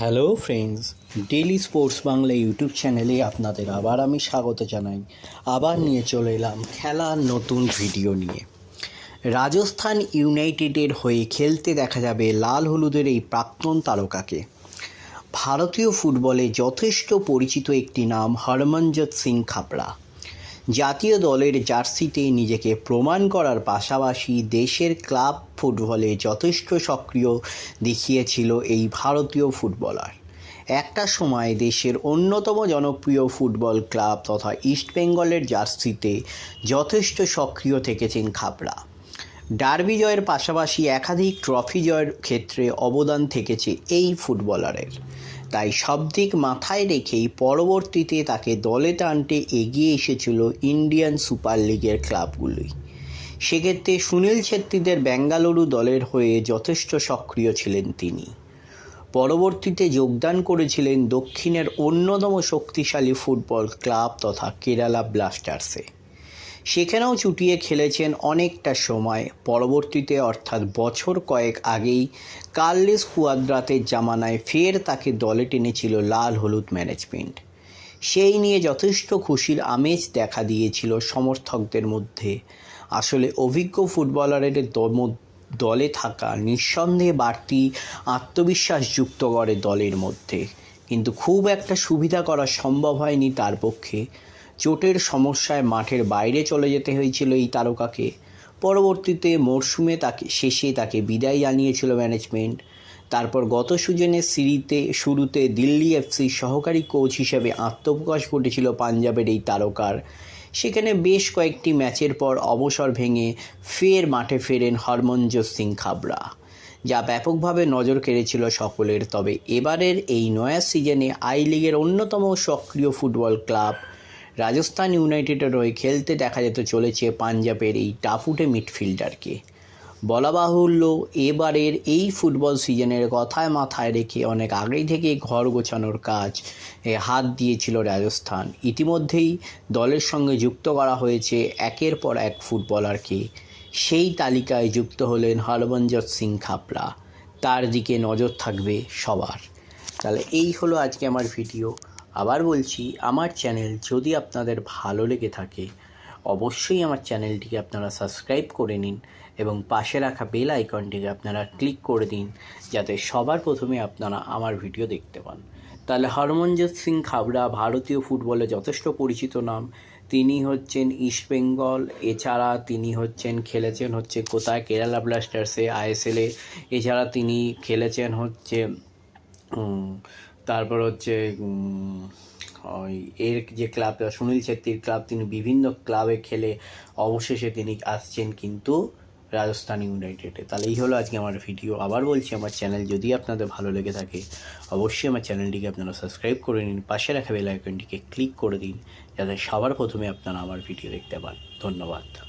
Hello friends daily sports Bangla YouTube চ্যানেলে আপনাদের আবার আমি স্বাগত জানাই। আবার নিয়ে চলে এলাম খেলার নতুন ভিডিও নিয়ে। রাজস্থান ইউনাইটেডের হয়ে খেলতে দেখা যাবে লাল হলুদের এই প্রাক্তন তারকাকে। ভারতীয় ফুটবলে যথেষ্ট পরিচিত একটি নাম হরমনজত সিং খাপড়া। জাতীয় দলের জার্সিতে নিজেকে প্রমাণ করার পাশাপাশি দেশের ক্লাব ফুটবলে যথেষ্ট সক্রিয় দেখিয়েছিল এই ভারতীয় ফুটবলার। একটা সময় দেশের অন্যতম জনপ্রিয় ফুটবল ক্লাব তথা ইস্টবেঙ্গলের জার্সিতে যথেষ্ট সক্রিয় থেকেছেন খাপড়া ডার্বি জয়ের পাশাপাশি একাধিক ট্রফি জয়ের ক্ষেত্রে অবদান থেকেছে এই ফুটবলারের। তাই সব দিক মাথায় রেখেই পরবর্তীতে তাকে দলে টানতে এগিয়ে এসেছিল ইন্ডিয়ান সুপার লিগের ক্লাবগুলোই সেক্ষেত্রে সুনীল ছেত্রীদের বেঙ্গালুরু দলের হয়ে যথেষ্ট সক্রিয় ছিলেন তিনি। পরবর্তীতে যোগদান করেছিলেন দক্ষিণের অন্যতম শক্তিশালী ফুটবল ক্লাব তথা কেরালা ব্লাস্টার্সে। সেখানেও চুটিয়ে খেলেছেন অনেকটা সময়। পরবর্তীতে, অর্থাৎ বছর কয়েক আগেই, কার্লেস কুয়াদ্রাতের জামানায় ফের তাকে দলে টেনেছিল লাল হলুদ ম্যানেজমেন্ট। সেই নিয়ে যথেষ্ট খুশির আমেজ দেখা দিয়েছিল সমর্থকদের মধ্যে। আসলে অভিজ্ঞ ফুটবলারের দলে থাকা নিঃসন্দেহে বাড়তি আত্মবিশ্বাস যুক্ত করে দলের মধ্যে। কিন্তু খুব একটা সুবিধা করা সম্ভব হয়নি তার পক্ষে। চোটের সমস্যায় মাঠের বাইরে চলে যেতে হয়েছিল এই তারকাকে। পরবর্তীতে মরশুমে তাকে, শেষে তাকে বিদায় জানিয়েছিল ম্যানেজমেন্ট তারপর গত সিজনের সিরিতে, শুরুতে দিল্লি এফসি সহকারী কোচ হিসেবে আত্মপ্রকাশ ঘটেছিল পাঞ্জাবের এই তারকার। সেখানে বেশ কয়েকটি ম্যাচের পর অবসর ভেঙে ফের মাঠে ফেরেন হরমনজোত সিং খাবড়া যা ব্যাপকভাবে নজর কেড়েছিল সকলের। তবে এবারের এই নয়া সিজনে আই লিগের অন্যতম সক্রিয় ফুটবল ক্লাব রাজস্থান ইউনাইটেডের হয়ে খেলতে দেখা যেতে চলেছে পাঞ্জাবের এই টাফুটে মিডফিল্ডারকে বলা বাহুল্য এবারের এই ফুটবল সিজনের কথায় মাথায় রেখে অনেক আগেই থেকে ঘর গোছানোর কাজ হাত দিয়েছিল রাজস্থান। ইতিমধ্যেই দলের সঙ্গে যুক্ত করা হয়েছে একের পর এক ফুটবলারকে সেই তালিকায় যুক্ত হলেন হরমনজত সিং খাপড়া। তার দিকে নজর থাকবে সবার। তাহলে এই হলো আজকে আমার ভিডিও আবার বলছি, আমার চ্যানেল যদি আপনাদের ভালো লেগে থাকে, অবশ্যই আমার চ্যানেলটিকে আপনারা সাবস্ক্রাইব করে নিন এবং পাশে রাখা বেল আইকনটিকে আপনারা ক্লিক করে দিন, যাতে সবার প্রথমে আপনারা আমার ভিডিও দেখতে পান। তাহলে হরমনজিৎ সিং খাবড়া, ভারতীয় ফুটবলে যথেষ্ট পরিচিত নাম। তিনি হচ্ছেন ইস্টবেঙ্গল এছাড়া তিনি হচ্ছেন, খেলেছেন হচ্ছে কোথায়, কেরালা ব্লাস্টার্সে, আইএসএলে, এছাড়া তিনি খেলেছেন হচ্ছে তারপর হচ্ছে ওই এর যে ক্লাব সুনীল ছেত্রীর ক্লাব তিনি বিভিন্ন ক্লাবে খেলে অবশেষে তিনি আসছেন কিন্তু রাজস্থান ইউনাইটেডে তাহলে এই হলো আজকে আমার ভিডিও আবার বলছি, আমার চ্যানেল যদি আপনাদের ভালো লেগে থাকে, অবশ্যই আমার চ্যানেলটিকে আপনারা সাবস্ক্রাইব করে নিন, পাশে রাখা বেল আইকনটিকে ক্লিক করে দিন, যাতে সবার প্রথমে আপনারা আমার ভিডিও দেখতে পান। ধন্যবাদ।